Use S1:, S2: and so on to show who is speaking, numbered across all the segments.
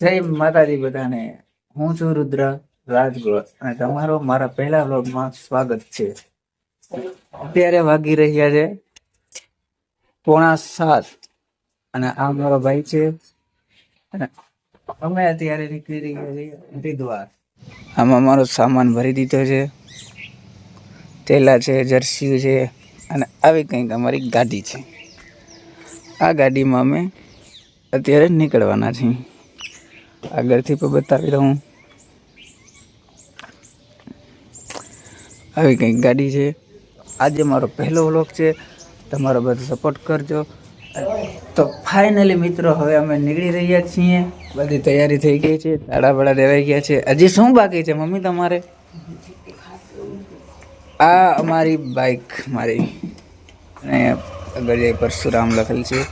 S1: જય માતાજી બધાને. હું છું રુદ્ર રાજગોળ અને તમારો મારા પહેલા વ્લોગમાં સ્વાગત છે. અત્યારે વાગી રહ્યા છે પોણા સાત અને આ મારો ભાઈ છે. અને અમે અત્યારે નીકળી રહ્યા છીએ હરિદ્વાર. આમાં મારો સામાન ભરી દીધો છે તેલા છે જર્સી છે અને આવી કંઈક અમારી ગાડી છે. આ ગાડીમાં અમે અત્યારે નીકળવાના છીએ. આગળથી પણ બતાવી દઉં. આવી કંઈક ગાડી છે. આજે મારો પહેલો વ્લોગ છે. તમારો બધો સપોર્ટ કરજો. તો ફાઇનલી મિત્રો, હવે અમે નીકળી રહ્યા છીએ. બધી તૈયારી થઈ ગઈ છે. તાળા બાળા દેવાઈ ગયા છે. હજી શું બાકી છે, મમ્મી તમારે? આ અમારી બાઇક મારી. અને આગળ જઈ પરશુરામ લખેલ છે.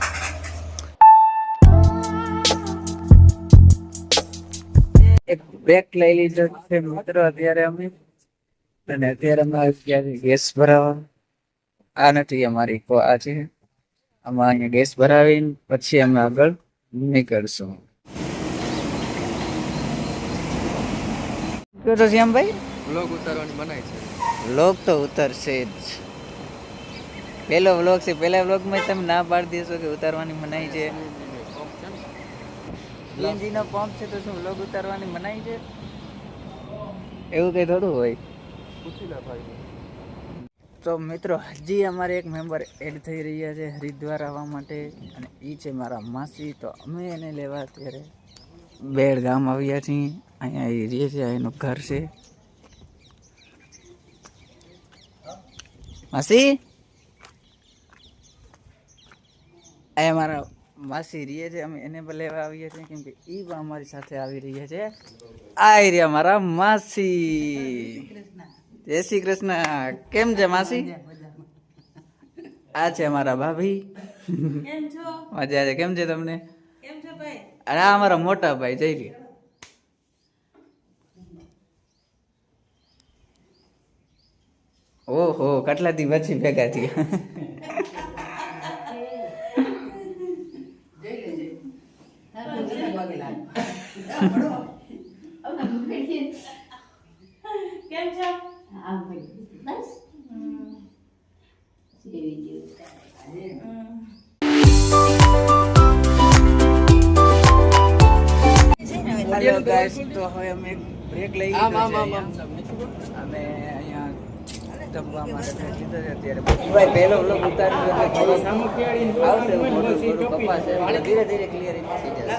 S1: એક બ્રેક લઈ લીધો છે મિત્રો. અત્યારે અમે અને અત્યારે અમે અત્યારે ગેસ ભરાવા આ નથી અમારી કો આ છે. આમાં અહીંયા ગેસ ભરાવીને પછી અમે આગળ નીકળશું. તો શ્યામભાઈ.
S2: વ્લોગ ઉતારવાની મનાય છે.
S1: વ્લોગ તો ઉતરશે જ. પહેલો વ્લોગ છે. પહેલા વ્લોગમાં તમે ના પાડી દેશો કે ઉતારવાની મનાઈ છે. સીએનજી નો પંપ છે તો શું વ્લોગ ઉતારવાની મનાઈ છે? એવું કઈ થોડું હોય.
S2: પૂછી લે ભાઈ.
S1: તો મિત્રો હજી અમારે એક મેમ્બર એડ થઈ રહ્યા છે હરિદ્વાર આવવા માટે. અને એ છે મારા માસી તો અમે એને લેવા અત્યારે બેડ ગામ આવ્યા છીએ. અહીંયા એ રહે છે આ એનું ઘર છે. માસી? એ મારા માસી રહીએ છે અમે એને પણ લેવા આવીએ છીએ કેમ કે એ પણ અમારી સાથે આવી રહ્યા છે. આ રહ્યા મારા માસી. જય શ્રી કૃષ્ણ. કેમ છે માસી? આ છે મારા ભાભી. મજા છે. કેમ છે તમને? અરે આ અમારા મોટા ભાઈ જઈ રહ્યા ઓહો કેટલા દી પછી ભેગા થયા
S3: કેમ છો
S4: બસ
S1: હેલો ગાઈસ તો હવે અમે બ્રેક લઈ લીધો છે
S2: આમ
S1: અહીંયા. જમવા માટે લીધો છે. અત્યારે ભાઈ પહેલો વ્લોગ ઉતાર્યો એટલે થોડો આવશે. મોટું થોડું કપાશે એટલે ધીરે ધીરે ક્લિયર થઈ જશે.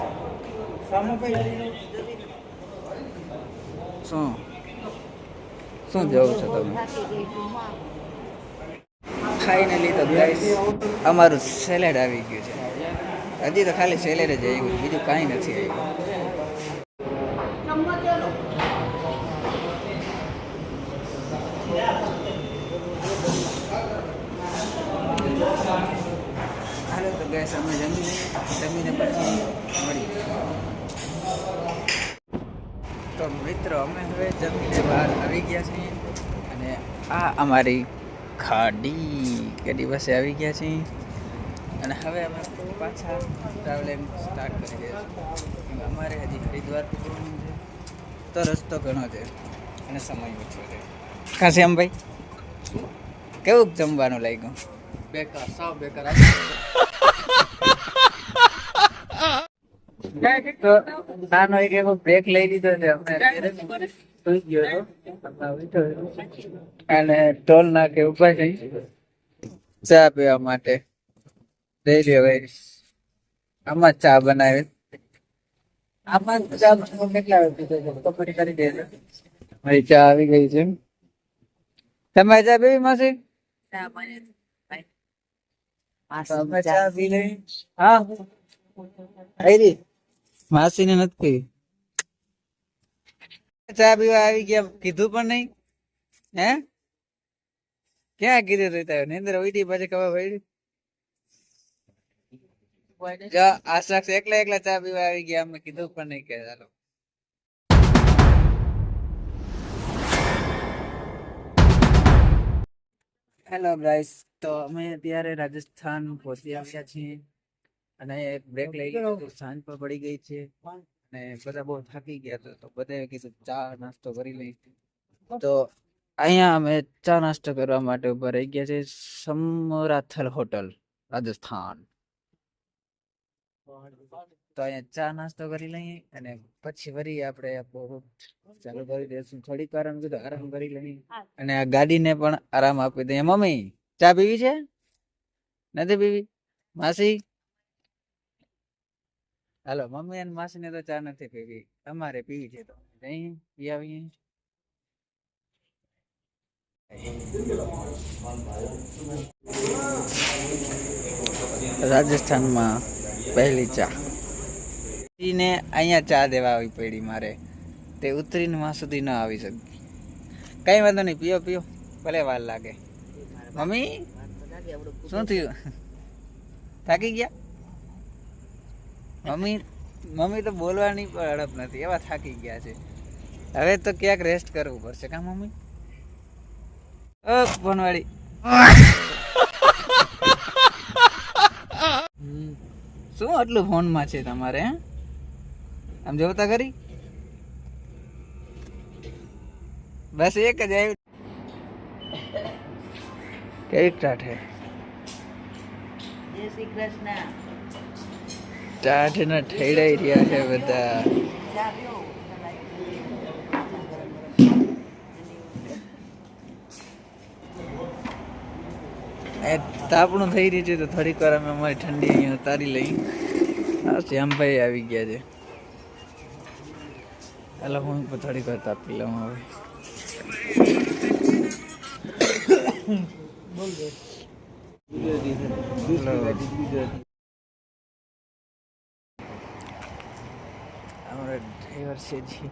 S1: શું? શું જવું છે તમે? ફાઇનલી તો ગાઈસ અમારું સેલેડ આવી ગયું છે. હજી તો ખાલી સેલેડ જ આવ્યું બીજું કાંઈ નથી આવ્યું. હાલો તો ગેસ અમે જમી જમીને પછી મળી તો મિત્રો, અમે હવે જમીને બહાર આવી ગયા છીએ. અને આ અમારી ખાડી. ગાડી પાસે આવી ગયા છીએ અને હવે અમે પાછા ટ્રાવેલિંગ સ્ટાર્ટ કરી દઈએ છીએ. અમારે હજી હરિદ્વાર પહોંચવાનું છે. તો રસ્તો ઘણો છે અને સમય ઓછો છે. કાંસી ભાઈ? કેવું જમવાનું લાગ્યું?
S2: બેકાર સાવ બેકાર.
S1: તો નાનો એક એવો બ્રેક લઈ લીધો છે અમે સુઈ ગયો હતો. અને ટોલ નાકે ઊભા છે. ચા પીવા માટે. લઈ લ્યો ભાઈ. આમાં ચા બનાવી. આમાં ચા કેટલા છે? કરી દેજો. મારી ચા આવી ગઈ છે. તમે ચા પીવી માસી? ચા પી લઈ. હા. આયરી માસીને નથી પીવી ચા પીવા આવી ગયા. કીધું પણ નહીં. હે? ક્યાં કીધું તું તારે? નિંદર ઉઈડી પછી ખબર પડી. જો, આ શખ્સ એકલા એકલા ચા પીવા આવી ગયા, અમે કીધું પણ નહીં કે ચાલો હેલો ગાઈસ તો અમે અત્યારે રાજસ્થાન પહોંચી આવ્યા છીએ. અને એક બ્રેક લઈ લીધો સાંજ પણ પડી ગઈ છે. અને બધા બહુ થાકી ગયા તો બધાએ કીધું ચા નાસ્તો કરી લઈ તો અહીંયા અમે ચા નાસ્તો કરવા માટે ઊભા રહી ગયા છે સમરાથલ હોટલ રાજસ્થાન. તો અહીંયા ચા નાસ્તો કરી લઈએ અને પછી વળી આપણે આપણું ચાલુ કરી દઈશું. થોડીક વાર આમ કીધું આરામ કરી લઈએ. અને આ ગાડીને પણ આરામ આપી દઈએ. મમ્મી ચા પીવી છે? નથી પીવી? માસી? હાલો, મમ્મી અને માસીને તો ચા નથી પીવી. અમારે પીવી છે તો નહીં પી આવીએ. રાજસ્થાનમાં પહેલી ચા. ને અહીંયા ચા દેવા આવી પડી મારે. તે ઉતરીને માં સુધી ન આવી શકી. કઈ વાંધો નહીં, પીઓ પીઓ. ભલે વાર લાગે. મમ્મી, શું થયું? થાકી ગયા? મમ્મી મમ્મી તો બોલવાની પણ અડપ નથી, એવા થાકી ગયા છે. હવે તો ક્યાંક રેસ્ટ કરવું પડશે, કા મમ્મી? ઓ ફોનવાળી. શું આટલું ફોનમાં છે તમારે આમ જોતા કરી બસ એક જ આવ્યું કેવી ટાટ
S4: જય શ્રી કૃષ્ણ.
S1: ટાટ ના ઠેડાઈ રહ્યા છે બધા. એ તાપણું થઈ રહ્યું છે તો થોડીક વાર અમે અમારી ઠંડી અહીંયા ઉતારી લઈ. હા શ્યામભાઈ આવી ગયા છે. હાલો હું પણ થોડીક વાર તાપી લઉં હવે. અમારા ડ્રાઈવર છે જે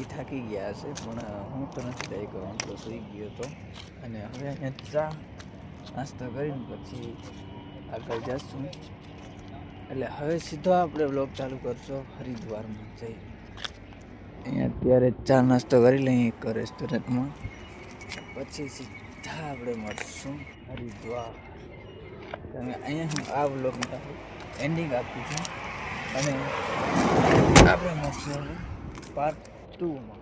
S1: એ થાકી ગયા હશે પણ હું તો નથી થાક્યો હું તો સૂઈ ગયો હતો અને હવે અહીંયા ચા નાસ્તો કરીને પછી આગળ જશું. એટલે હવે સીધો આપણે બ્લોગ ચાલુ કરશો, હરિદ્વારમાં જઈ. અહીંયા અત્યારે ચા નાસ્તો કરી લઈએ એક રેસ્ટોરન્ટમાં પછી સીધા આપણે મળશું હરિદ્વાર. અને અહીંયા હું આ બ્લોગમાં એન્ડિંગ આપું છું. અને આપણે મળશું પાર્ટ ટુમાં